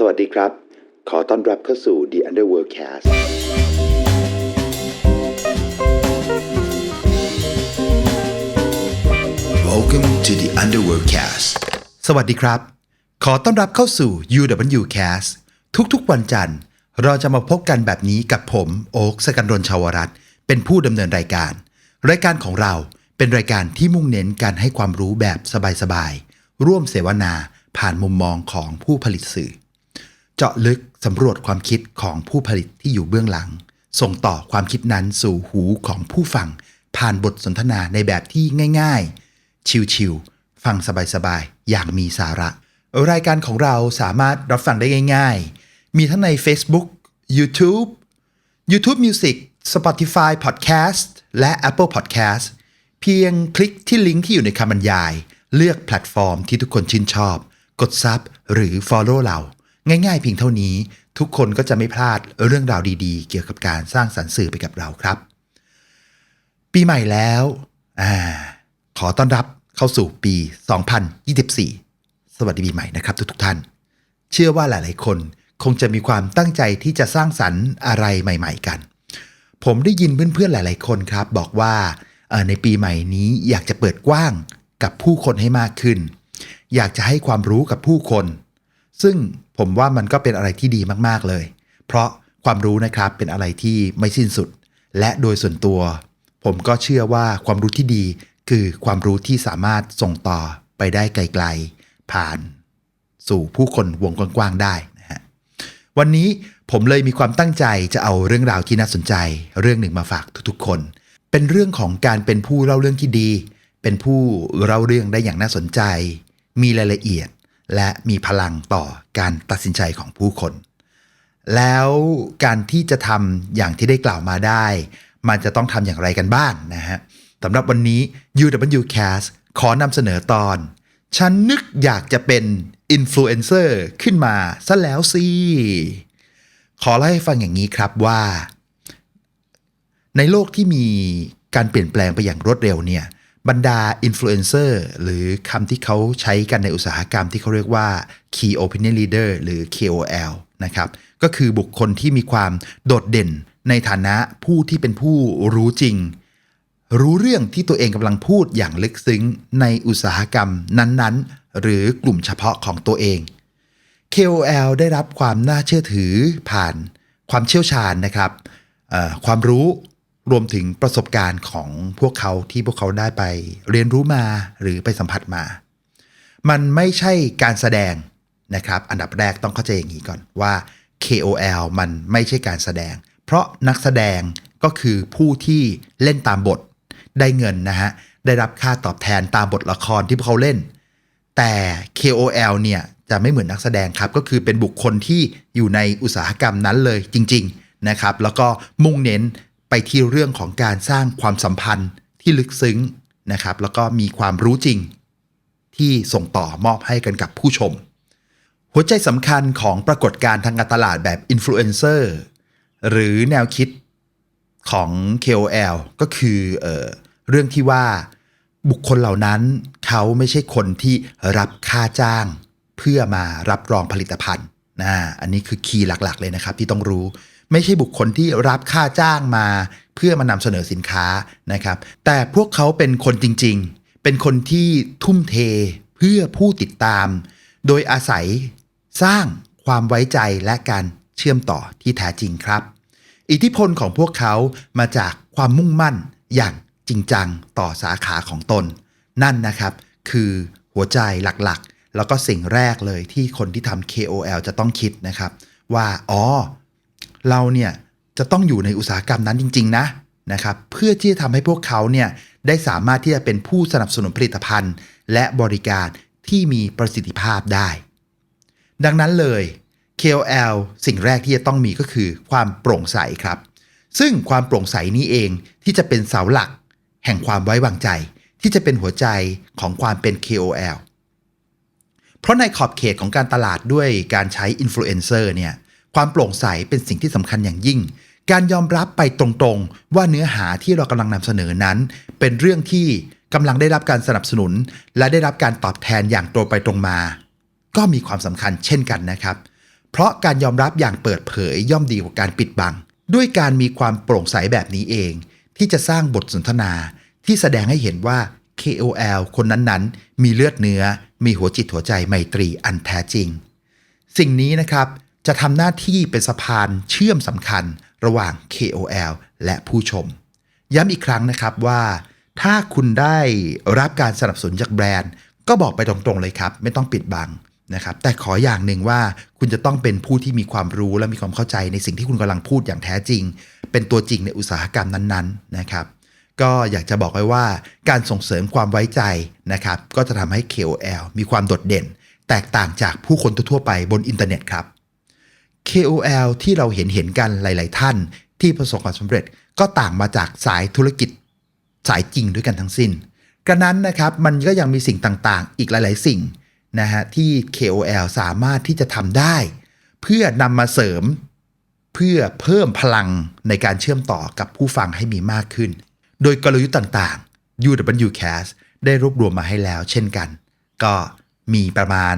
สวัสดีครับ ขอต้อนรับเข้าสู่ The Underworld Cast Welcome to the Underworld Cast สวัสดีครับ ขอต้อนรับเข้าสู่ UW Cast ทุกๆวันจันทร์ เราจะมาพบกันแบบนี้กับผมโอ๊คสกันรนชาวรัตน์เป็นผู้ดำเนินรายการ รายการของเราเป็นรายการที่มุ่งเน้นการให้ความรู้แบบสบายๆ ร่วมเสวนาผ่านมุมมองของผู้ผลิตสื่อ เจาะลึกสำรวจความคิดของผู้ผลิตที่อยู่เบื้องหลัง ส่งต่อความคิดนั้นสู่หูของผู้ฟัง ผ่านบทสนทนาในแบบที่ง่าย ๆ ชิวๆฟังสบายๆ อย่างมีสาระ รายการของเราสามารถรับฟังได้ง่าย ๆ มีทั้งใน Facebook YouTube YouTube Music Spotify Podcast และ Apple Podcast เพียงคลิกที่ลิงก์ที่อยู่ในคำบรรยาย เลือกแพลตฟอร์มที่ทุกคนชื่นชอบ กด Sub หรือ Follow เรา ง่ายๆเพียงเท่านี้ ทุกคนก็จะไม่พลาดเรื่องราวดีๆ เกี่ยวกับการสร้างสรรค์สื่อไปกับเราครับ ปีใหม่แล้วอขอต้อนรับเข้าสู่ปี 2024 สวัสดีปีใหม่นะครับทุกๆท่าน เชื่อว่าหลายๆ คนคงจะมีความตั้งใจที่จะสร้างสรรค์อะไรใหม่ ๆ กัน ผมได้ยินเพื่อนๆหลาย ๆ คนครับ บอกว่าในปีใหม่นี้อยากจะเปิดกว้างกับผู้คนให้มากขึ้น อยากจะให้ความรู้กับผู้คน ซึ่งผมว่ามันก็เป็นอะไรที่ดีมากๆเลย เพราะความรู้นะครับเป็นอะไรที่ไม่สิ้นสุด และโดยส่วนตัว ผมก็เชื่อว่าความรู้ที่ดีคือความรู้ที่สามารถส่งต่อไปได้ไกลๆ ผ่านสู่ผู้คนวงกว้างๆได้นะฮะวันนี้ผมเลยมีความตั้งใจจะเอาเรื่องราวที่น่าสนใจ เรื่องหนึ่งมาฝากทุกๆคน เป็นเรื่องของการเป็นผู้เล่าเรื่องที่ดี เป็นผู้เล่าเรื่องได้อย่างน่าสนใจ มีรายละเอียด และมีพลังต่อการตัดสินใจของผู้คน แล้วการที่จะทำอย่างที่ได้กล่าวมาได้ มันจะต้องทำอย่างไรกันบ้างนะฮะสำหรับวันนี้ UWCast ขอนำเสนอตอน ฉันนึกอยากจะเป็นอินฟลูเอนเซอร์ขึ้นมาซะแล้วสิ ขอเล่าให้ฟังอย่างนี้ครับว่า ในโลกที่มีการเปลี่ยนแปลงไปอย่างรวดเร็วเนี่ย บรรดาอินฟลูเอนเซอร์หรือคำที่เขาใช้กันในอุตสาหกรรมที่เขาเรียกว่า Key Opinion Leader หรือ KOL นะครับก็คือบุคคลที่มีความโดดเด่นในฐานะผู้ที่เป็นผู้รู้จริง รู้เรื่องที่ตัวเองกำลังพูดอย่างลึกซึ้งในอุตสาหกรรมนั้นๆ หรือกลุ่มเฉพาะของตัวเอง KOL ได้รับความน่าเชื่อถือผ่านความเชี่ยวชาญนะครับความรู้ รวมถึงประสบการณ์ของพวกเขาที่พวกเขาได้ไปเรียนรู้มาหรือไปสัมผัสมา มันไม่ใช่การแสดงนะครับ อันดับแรกต้องเข้าใจอย่างนี้ก่อนว่า KOL มันไม่ใช่การแสดง เพราะนักแสดงก็คือผู้ที่เล่นตามบทได้เงินนะฮะ ได้รับค่าตอบแทนตามบทละครที่พวกเขาเล่น แต่ KOL เนี่ยจะไม่เหมือนนักแสดงครับ ก็คือเป็นบุคคลที่อยู่ในอุตสาหกรรมนั้นเลยจริง ๆนะครับ แล้วก็มุ่งเน้น ที่เรื่องของการสร้างความสัมพันธ์ที่ลึกซึ้งนะครับ แล้วก็มีความรู้จริง ที่ส่งต่อมอบให้กันกับผู้ชม หัวใจสำคัญของปรากฏการณ์ทางการตลาดแบบอินฟลูเอนเซอร์หรือแนวคิดของ KOL ก็คือเออเรื่องที่ว่าบุคคลเหล่านั้นเขาไม่ใช่คนที่รับค่าจ้าง เพื่อมารับรองผลิตภัณฑ์นะอันนี้คือคีย์หลักๆเลยนะครับที่ต้องรู้ ไม่ใช่บุคคลที่รับค่าจ้างมา เพื่อมานำเสนอสินค้านะครับ แต่พวกเขาเป็นคนจริงๆ เป็นคนที่ทุ่มเทเพื่อผู้ติดตาม โดยอาศัยสร้างความไว้ใจและการเชื่อมต่อที่แท้จริงครับ อิทธิพลของพวกเขามาจากความมุ่งมั่นอย่างจริงจังต่อสาขาของตน นั่นนะครับ คือหัวใจหลักๆ แล้วก็สิ่งแรกเลยที่คนที่ทำ KOL จะต้องคิดนะครับ ว่าอ๋อ เราเนี่ยจะต้องอยู่ในอุตสาหกรรมนั้นจริง ๆ นะนะครับเพื่อที่จะทำให้พวกเขาเนี่ยได้สามารถที่จะเป็นผู้สนับสนุนผลิตภัณฑ์ และบริการที่มีประสิทธิภาพได้ ดังนั้นเลย KOL สิ่งแรกที่จะต้องมีก็คือความโปร่งใสครับ ซึ่งความโปร่งใสนี้เองที่จะเป็นเสาหลัก แห่งความไว้วางใจ ที่จะเป็นหัวใจของความเป็น KOL เพราะในขอบเขตของการตลาดด้วยการใช้อินฟลูเอนเซอร์เนี่ย ความโปร่งใสเป็นสิ่งที่สำคัญอย่างยิ่ง การยอมรับไปตรงๆ ว่าเนื้อหาที่เรากำลังนำเสนอนั้น เป็นเรื่องที่กำลังได้รับการสนับสนุน และได้รับการตอบแทนอย่างตรงไปตรงมา ก็มีความสำคัญเช่นกันนะครับ เพราะการยอมรับอย่างเปิดเผยย่อมดีกว่าการปิดบัง ด้วยการมีความโปร่งใสแบบนี้เอง ที่จะสร้างบทสนทนา ที่แสดงให้เห็นว่า KOL คนนั้นๆ มีเลือดเนื้อ มีหัวจิตหัวใจไมตรีอันแท้จริง สิ่งนี้นะครับ จะทำหน้าที่เป็นสะพานเชื่อมสำคัญระหว่าง KOL และผู้ชม ย้ำอีกครั้งนะครับว่า ถ้าคุณได้รับการสนับสนุนจากแบรนด์ ก็บอกไปตรงๆเลยครับ ไม่ต้องปิดบังนะครับแต่ขออย่างหนึ่งว่าคุณจะต้องเป็นผู้ที่มีความรู้และมีความเข้าใจในสิ่งที่คุณกำลังพูดอย่างแท้จริง เป็นตัวจริงในอุตสาหกรรมนั้นๆนะครับก็อยากจะบอกไว้ว่าการส่งเสริมความไว้ใจนะครับก็จะทำให้ KOL มีความโดดเด่น แตกต่างจากผู้คนทั่วไปบนอินเทอร์เน็ตครับ KOL ที่เราเห็นเห็นกันหลาย ๆ ท่านที่ประสบความสำเร็จก็ต่างมาจากสายธุรกิจสายจริงด้วยกันทั้งสิ้นกระนั้นนะครับมันก็ยังมีสิ่งต่างๆ อีกหลาย ๆ สิ่งนะฮะที่ KOL สามารถที่จะทำได้ เพื่อนำมาเสริม เพื่อเพิ่มพลังในการเชื่อมต่อกับผู้ฟังให้มีมากขึ้น โดยกลยุทธ์ต่างๆ UWCast ได้รวบรวมมาให้แล้วเช่นกัน ก็มีประมาณ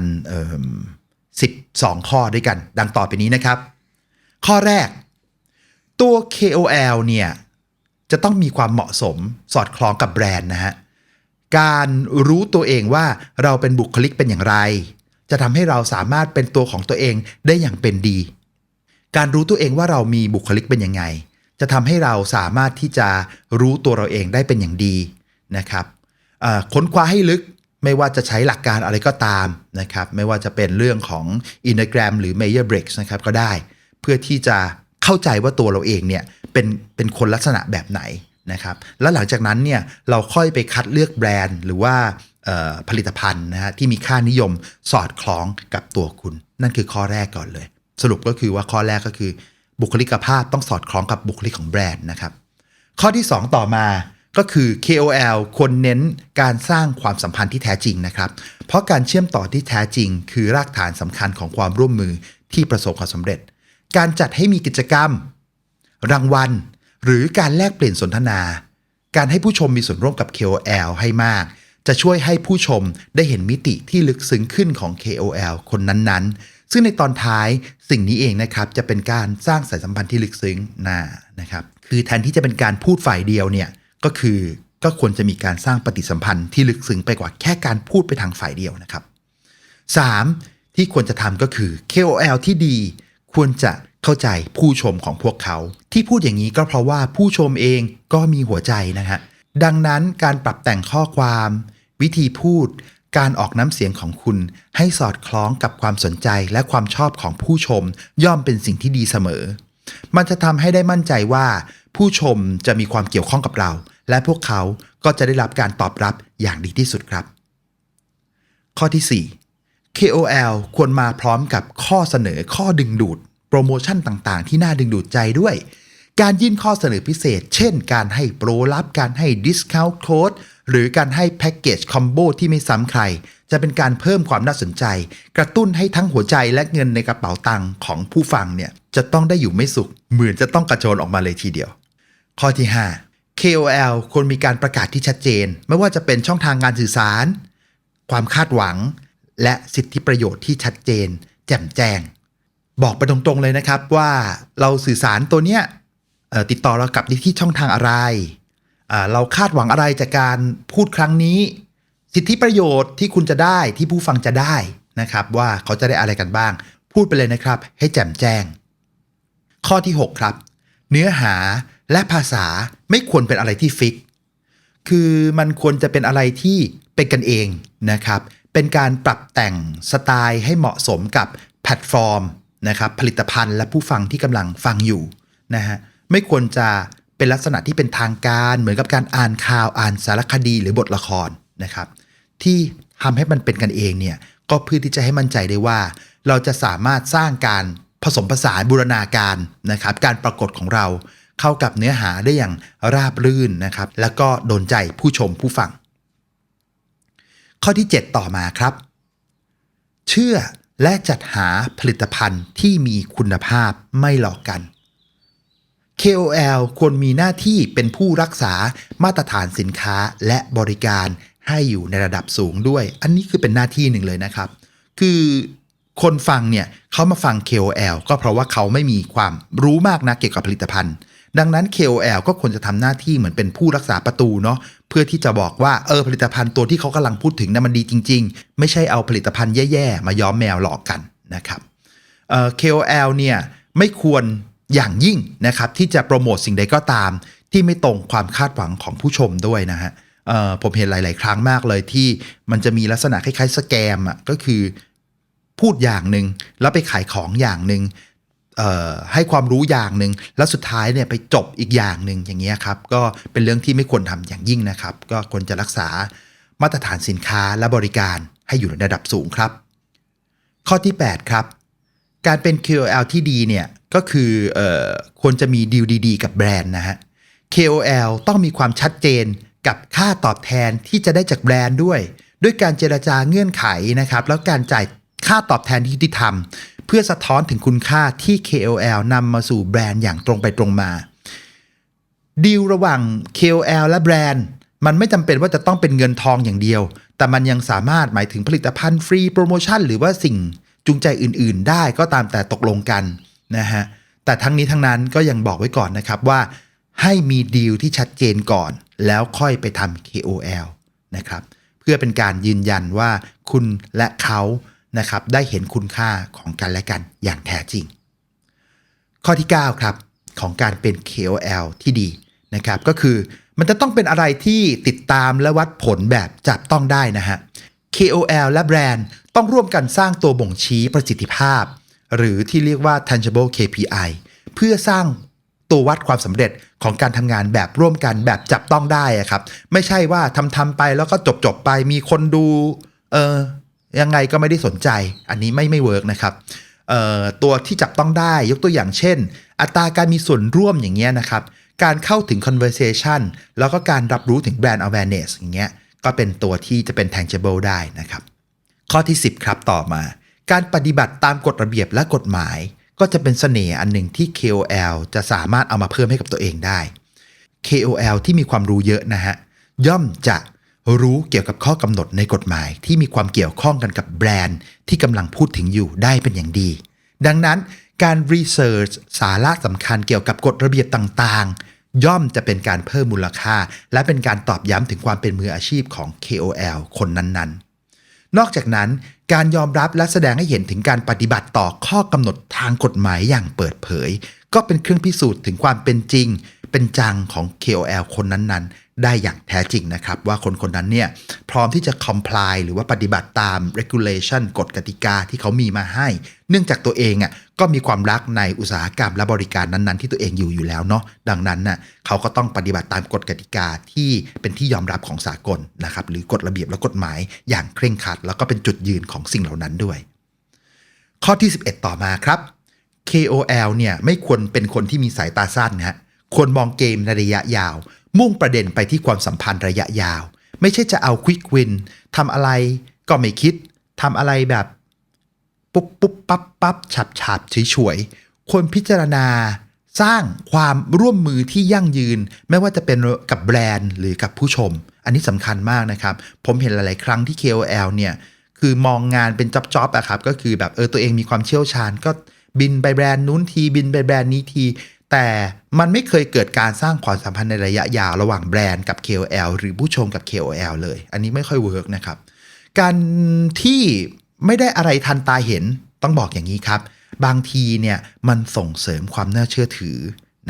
12 ข้อด้วยกัน ดังต่อไปนี้นะครับ ข้อแรก ตัว KOL เนี่ยจะต้องมีความเหมาะสมสอดคล้องกับแบรนด์นะฮะ การรู้ตัวเองว่าเราเป็นบุคลิกเป็นอย่างไร จะทำให้เราสามารถเป็นตัวของตัวเองได้อย่างเป็นดี การรู้ตัวเองว่าเรามีบุคลิกเป็นยังไง จะทำให้เราสามารถที่จะรู้ตัวเราเองได้เป็นอย่างดีนะครับค้นคว้าให้ลึก ไม่ว่าจะใช้หลักการอะไรก็ตามนะครับ ไม่ว่าจะเป็นเรื่องของ i n n a g r a m หรือ Mayer Briggs นะครับก็ได้ เพื่อที่จะเข้าใจว่าตัวเราเองเนี่ยเป็นเป็นคนลักษณะแบบไหนนะครับ แล้วหลังจากนั้นเนี่ยเราค่อยไปคัดเลือกแบรนด์ หรือว่าผลิตภัณฑ์นะฮะที่มีค่านิยมสอดคล้องกับตัวคุณ นั่นคือข้อแรกก่อนเลย สรุปก็คือว่าข้อแรกก็คือ บุคลิกภาพต้องสอดคล้องกับบุคลิกของแบรนด์นะครับ ข้อที่ 2 ต่อมา ก็คือ KOL ควรเน้นการสร้างความสัมพันธ์ที่แท้จริงนะครับ เพราะการเชื่อมต่อที่แท้จริง คือรากฐานสำคัญของความร่วมมือที่ประสบความสำเร็จ การจัดให้มีกิจกรรม รางวัล หรือการแลกเปลี่ยนสนทนา การให้ผู้ชมมีส่วนร่วมกับ KOL ให้มาก จะช่วยให้ผู้ชมได้เห็นมิติที่ลึกซึ้งขึ้นของ KOL คนนั้นๆ ซึ่งในตอนท้ายสิ่งนี้เองนะครับจะเป็นการสร้างสายสัมพันธ์ที่ลึกซึ้งนานะครับคือแทนที่จะเป็นการพูดฝ่ายเดียวเนี่ย ก็คือก็ควรจะมีการสร้างปฏิสัมพันธ์ที่ลึกซึ้งไปกว่าแค่การพูดไปทางฝ่ายเดียวนะครับ 3. ที่ควรจะทำก็คือ KOL ที่ดีควรจะเข้าใจผู้ชมของพวกเขา ที่พูดอย่างนี้ก็เพราะว่าผู้ชมเองก็มีหัวใจนะฮะดังนั้นการปรับแต่งข้อความ วิธีพูด การออกน้ำเสียงของคุณ ให้สอดคล้องกับความสนใจและความชอบของผู้ชม ย่อมเป็นสิ่งที่ดีเสมอ มันจะทำให้ได้มั่นใจว่า ผู้ชมจะมีความเกี่ยวข้องกับเรา และพวกเขาก็จะได้รับการตอบรับอย่างดีที่สุดครับ ข้อที่ 4 KOL ควรมาพร้อมกับข้อเสนอข้อดึงดูด โปรโมชั่นต่างๆ ที่น่าดึงดูดใจด้วย การยื่นข้อเสนอพิเศษ เช่น การให้โปรลับการให้ discount code หรือการให้แพ็กเกจคอมโบที่ไม่ซ้ำใคร จะเป็นการเพิ่มความน่าสนใจ กระตุ้นให้ทั้งหัวใจและเงินในกระเป๋าตังค์ของผู้ฟังเนี่ย จะต้องได้อยู่ไม่สุข เหมือนจะต้องกระโจนออกมาเลยทีเดียว ข้อที่ 5 KOL ควรมีการประกาศที่ชัดเจน ไม่ว่าจะเป็นช่องทางการสื่อสาร ความคาดหวัง และสิทธิประโยชน์ที่ชัดเจน แจ่มแจ้ง บอกไปตรงๆเลยนะครับว่าเราสื่อสารตัวเนี้ยติดต่อเรากับที่ช่องทางอะไร เราคาดหวังอะไรจากการพูดครั้งนี้ สิทธิประโยชน์ที่คุณจะได้ที่ผู้ฟังจะได้นะครับ ว่าเขาจะได้อะไรกันบ้าง พูดไปเลยนะครับ ให้แจ่มแจ้ง ข้อที่ 6 ครับ เนื้อหาและภาษาไม่ควรเป็นอะไรที่ฟิก คือมันควรจะเป็นอะไรที่เป็นกันเองนะครับ เป็นการปรับแต่งสไตล์ให้เหมาะสมกับแพลตฟอร์มนะครับผลิตภัณฑ์และผู้ฟังที่กำลังฟังอยู่นะฮะไม่ควรจะเป็นลักษณะที่เป็นทางการเหมือนกับการอ่านข่าวอ่านสารคดีหรือบทละครนะครับ ที่ทำให้มันเป็นกันเองเนี่ยก็เพื่อที่จะให้มั่นใจได้ว่า เราจะสามารถสร้างการ ผสมผสานบูรณาการนะครับ การปรากฏของเราเข้ากับเนื้อหาได้อย่างราบรื่นนะครับ แล้วก็โดนใจผู้ชมผู้ฟัง ข้อที่ 7 ต่อมาครับ เชื่อและจัดหาผลิตภัณฑ์ที่มีคุณภาพไม่หลอกกัน KOL ควรมีหน้าที่เป็นผู้รักษามาตรฐานสินค้าและบริการให้อยู่ในระดับสูงด้วย อันนี้คือเป็นหน้าที่หนึ่งเลยนะครับ คือ คนฟังเนี่ยเขามาฟัง KOL ก็เพราะว่าเขาไม่มีความรู้มากนะเกี่ยวกับผลิตภัณฑ์ ดังนั้น KOL ก็ควรจะทำหน้าที่เหมือนเป็นผู้รักษาประตูเนาะเพื่อที่จะบอกว่าเออผลิตภัณฑ์ตัวที่เขากำลังพูดถึงนะ่ะมันดีจริง ๆ ไม่ใช่เอาผลิตภัณฑ์แย่ๆ มาย้อมแมวหลอกกันนะครับเอ่อ KOL เนี่ยไม่ควรอย่างยิ่งนะครับที่จะโปรโมทสิ่งใดก็ตาม ที่ไม่ตรงความคาดหวังของผู้ชมด้วยนะฮะผมเห็นหลาย ๆ ครั้งมากเลยที่มันจะมีลักษณะคล้ายๆสแกมอะก็คือ พูดอย่างหนึ่งแล้วไปขายของอย่างหนึ่งให้ความรู้อย่างหนึ่งแล้วสุดท้ายเนี่ยไปจบอีกอย่างหนึ่งอย่างเงี้ยครับก็เป็นเรื่องที่ไม่ควรทำอย่างยิ่งนะครับ ก็ควรจะรักษามาตรฐานสินค้าและบริการให้อยู่ในระดับสูงครับ ข้อที่ 8 ครับ การเป็น KOL ที่ดีเนี่ยก็คือออควรจะมีดีลดีๆ กับแบรนด์นะฮะ KOL ต้องมีความชัดเจนกับค่าตอบแทนที่จะได้จากแบรนด์ด้วย ด้วยการเจรจาเงื่อนไขนะครับ แล้วการจ่าย ค่าตอบแทนที่ยุติธรรม เพื่อสะท้อนถึงคุณค่าที่ KOL นำมาสู่แบรนด์อย่างตรงไปตรงมาดีลระหว่าง KOL และแบรนด์ มันไม่จำเป็นว่าจะต้องเป็นเงินทองอย่างเดียว แต่มันยังสามารถหมายถึงผลิตภัณฑ์ฟรีโปรโมชั่นหรือว่าสิ่งจูงใจอื่น ๆ ได้ก็ตามแต่ตกลงกันนะฮะแต่ทั้งนี้ทั้งนั้นก็ยังบอกไว้ก่อนนะครับว่า ให้มีดีลที่ชัดเจนก่อน แล้วค่อยไปทำ KOL นะครับเพื่อเป็นการยืนยันว่าคุณและเขา นะครับได้เห็นคุณค่าของกันและกันอย่างแท้จริง ข้อที่ 9 ครับ ของการเป็น KOL ที่ดีนะครับก็คือมันจะต้องเป็นอะไรที่ติดตามและวัดผลแบบจับต้องได้นะฮะ KOL และแบรนด์ต้องร่วมกันสร้างตัวบ่งชี้ประสิทธิภาพ หรือที่เรียกว่า tangible KPI เพื่อสร้างตัววัดความสำเร็จของการทำงานแบบร่วมกันแบบจับต้องได้ครับ ไม่ใช่ว่าทำทำๆไปแล้วก็จบจบๆไปมีคนดูเออ ยังไงก็ไม่ได้สนใจ อันนี้ไม่ไม่เวิร์กนะครับตัวที่จับต้องได้ยกตัวอย่างเช่น อัตราการมีส่วนร่วมอย่างเงี้ยนะครับ การเข้าถึง conversation แล้วก็การรับรู้ถึง brand awareness อย่างเงี้ยก็เป็นตัวที่จะเป็น tangible ได้นะครับ ข้อที่ 10 ครับต่อมา การปฏิบัติตามกฎระเบียบและกฎหมาย ก็จะเป็นเสน่ห์อันหนึ่งที่ KOL จะสามารถเอามาเพิ่มให้กับตัวเองได้ KOL ที่มีความรู้เยอะนะฮะย่อมจะ รู้เกี่ยวกับข้อกำหนดในกฎหมายที่มีความเกี่ยวข้องกันกับแบรนด์ที่กำลังพูดถึงอยู่ได้เป็นอย่างดี ดังนั้นการรีเสิร์ชสาระสำคัญเกี่ยวกับกฎระเบียบต่างๆ ย่อมจะเป็นการเพิ่มมูลค่า และเป็นการตอบย้ำถึงความเป็นมืออาชีพของ KOL คนนั้นๆ นอกจากนั้น การยอมรับและแสดงให้เห็นถึงการปฏิบัติต่อข้อกำหนดทางกฎหมายอย่างเปิดเผย ก็เป็นเครื่องพิสูจน์ถึงความเป็นจริง เป็นจังของ KOL คนนั้นๆ ได้อย่างแท้จริงนะครับ ว่าคนคนนั้นเนี่ยพร้อมที่จะ comply หรือว่าปฏิบัติตาม regulation กฎกติกาที่เขามีมาให้ เนื่องจากตัวเองอะก็มีความรักในอุตสาหกรรมและบริการนั้นๆ ที่ตัวเองอยู่อยู่แล้วเนาะดังนั้นน่ะเขาก็ต้องปฏิบัติตามกฎกติกาที่เป็นที่ยอมรับของสากลนะครับหรือกฎระเบียบและกฎหมายอย่างเคร่งครัด แล้วก็เป็นจุดยืนของสิ่งเหล่านั้นด้วย ข้อที่ 11 ต่อมาครับ KOL เนี่ยไม่ควรเป็นคนที่มีสายตาสั้นนะฮะควรมองเกมในระยะยาว มุ่งประเด็นไปที่ความสัมพันธ์ระยะยาว ไม่ใช่จะเอาควิกวินทำอะไรก็ไม่คิดทำอะไรแบบ ปุ๊บปุ๊บปั๊บปั๊บฉับฉับเฉยฉยๆควรพิจารณาสร้างความร่วมมือที่ยั่งยืน ไม่ว่าจะเป็นกับแบรนด์หรือกับผู้ชม อันนี้สำคัญมากนะครับ ผมเห็นหลาย ๆ ครั้งที่ KOL เนี่ย คือมองงานเป็นจ็อบๆอะครับก็คือแบบเออตัวเองมีความเชี่ยวชาญ ก็บินไปแบรนด์นู้นทีบินไปแบรนด์นี้ที แต่มันไม่เคยเกิดการสร้างความสัมพันธ์ในระยะยาวระหว่างแบรนด์กับ KOL หรือผู้ชมกับ KOL เลย อันนี้ไม่ค่อยเวิร์กนะครับ การที่ไม่ได้อะไรทันตาเห็นต้องบอกอย่างนี้ครับ บางทีเนี่ยมันส่งเสริมความน่าเชื่อถือ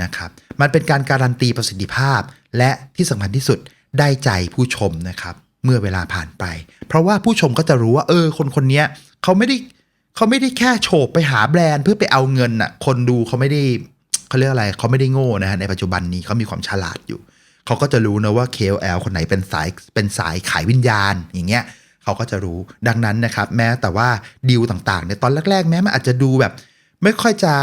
นะครับมันเป็นการการันตีประสิทธิภาพ และที่สำคัญที่สุดได้ใจผู้ชมนะครับ เมื่อเวลาผ่านไป เพราะว่าผู้ชมก็จะรู้ว่า เออ คนคนนี้เขาไม่ได้เขาไม่ได้แค่โฉบไปหาแบรนด์เพื่อไปเอาเงินอะ คนดูเขาไม่ได้เขาเรียกอะไรเขาไม่ได้โง่นะฮะในปัจจุบันนี้เขามีความฉลาดอยู่เขาก็จะรู้นะว่า KOL คนไหนเป็นสายเป็นสายขายวิญญาณอย่างเงี้ยเขาก็จะรู้ดังนั้นนะครับ แม้แต่ว่าดีลต่างๆในยตอนแรกๆ แม้มันอาจจะดูแบบ ไม่ค่อยจะ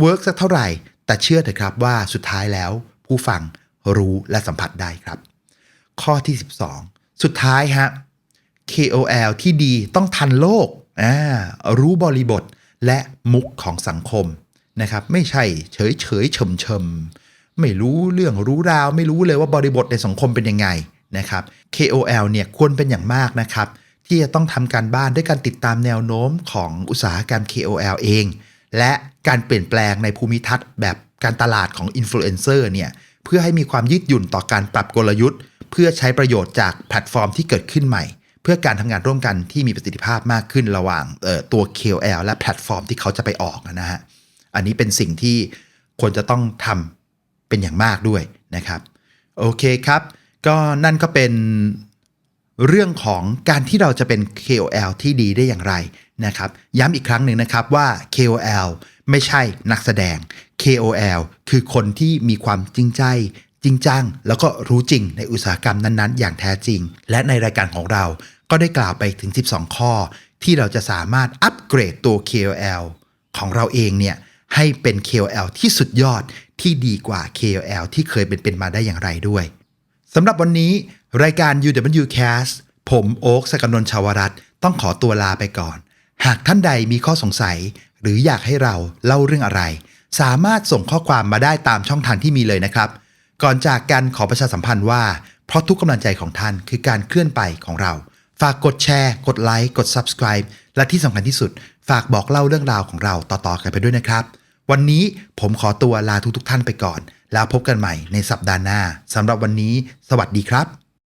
เวิร์กสักเท่าไหร่ แต่เชื่อเถอะครับว่าสุดท้ายแล้ว ผู้ฟังรู้และสัมผัสได้ครับ ข้อที่ 12 สุดท้ายฮะ KOL ที่ดีต้องทันโลกรู้บริบทและมุกของสังคมนะครับ ไม่ใช่เฉยเฉยๆเฉมเฉมๆไม่รู้เรื่องรู้ราว ไม่รู้เลยว่าบริบทในสังคมเป็นยังไงนะครับ KOL เนี่ยควรเป็นอย่างมากนะครับ ที่จะต้องทำการบ้านด้วยการติดตามแนวโน้มของอุตสาหกรรม KOL เอง และการเปลี่ยนแปลงในภูมิทัศน์แบบการตลาดของอินฟลูเอนเซอร์เนี่ยเพื่อให้มีความยืดหยุ่นต่อการปรับกลยุทธ์ เพื่อใช้ประโยชน์จากแพลตฟอร์มที่เกิดขึ้นใหม่ เพื่อการทำงานร่วมกันที่มีประสิทธิภาพมากขึ้นระหว่างตัว KOL และแพลตฟอร์มที่เขาจะไปออกนะฮะอันนี้เป็นสิ่งที่ควรจะต้องทำเป็นอย่างมากด้วยนะครับโอเคครับ ก็นั่นก็เป็นเรื่องของการที่เราจะเป็น KOL ที่ดีได้อย่างไรนะครับ ย้ำอีกครั้งหนึ่งนะครับว่า KOL ไม่ใช่นักแสดง KOL คือคนที่มีความจริงใจ จริงจัง แล้วก็รู้จริงในอุตสาหกรรมนั้นๆ อย่างแท้จริง และในรายการของเราก็ได้กล่าวไปถึง 12 ข้อ ที่เราจะสามารถอัปเกรดตัว KOL ของเราเองเนี่ยให้เป็น KOL ที่สุดยอดที่ดีกว่า KOL ที่เคยเป็นเป็นมาได้อย่างไรด้วยสำหรับวันนี้ รายการ UWCast ผมโอ๊คสกลนนท์ชาวรัตต้องขอตัวลาไปก่อน หากท่านใดมีข้อสงสัย หรืออยากให้เราเล่าเรื่องอะไร สามารถส่งข้อความมาได้ตามช่องทางที่มีเลยนะครับ ก่อนจากกันขอประชาสัมพันธ์ว่า เพราะทุกกำลังใจของท่านคือการเคลื่อนไปของเรา ฝากกดแชร์ กดไลค์กด Subscribe และที่สำคัญที่สุด ฝากบอกเล่าเรื่องราวของเราต่อๆกันไปด้วยนะครับ วันนี้ผมขอตัวลาทุกๆท่านไปก่อน แล้วพบกันใหม่ในสัปดาห์หน้าสำหรับวันนี้ สวัสดีครับ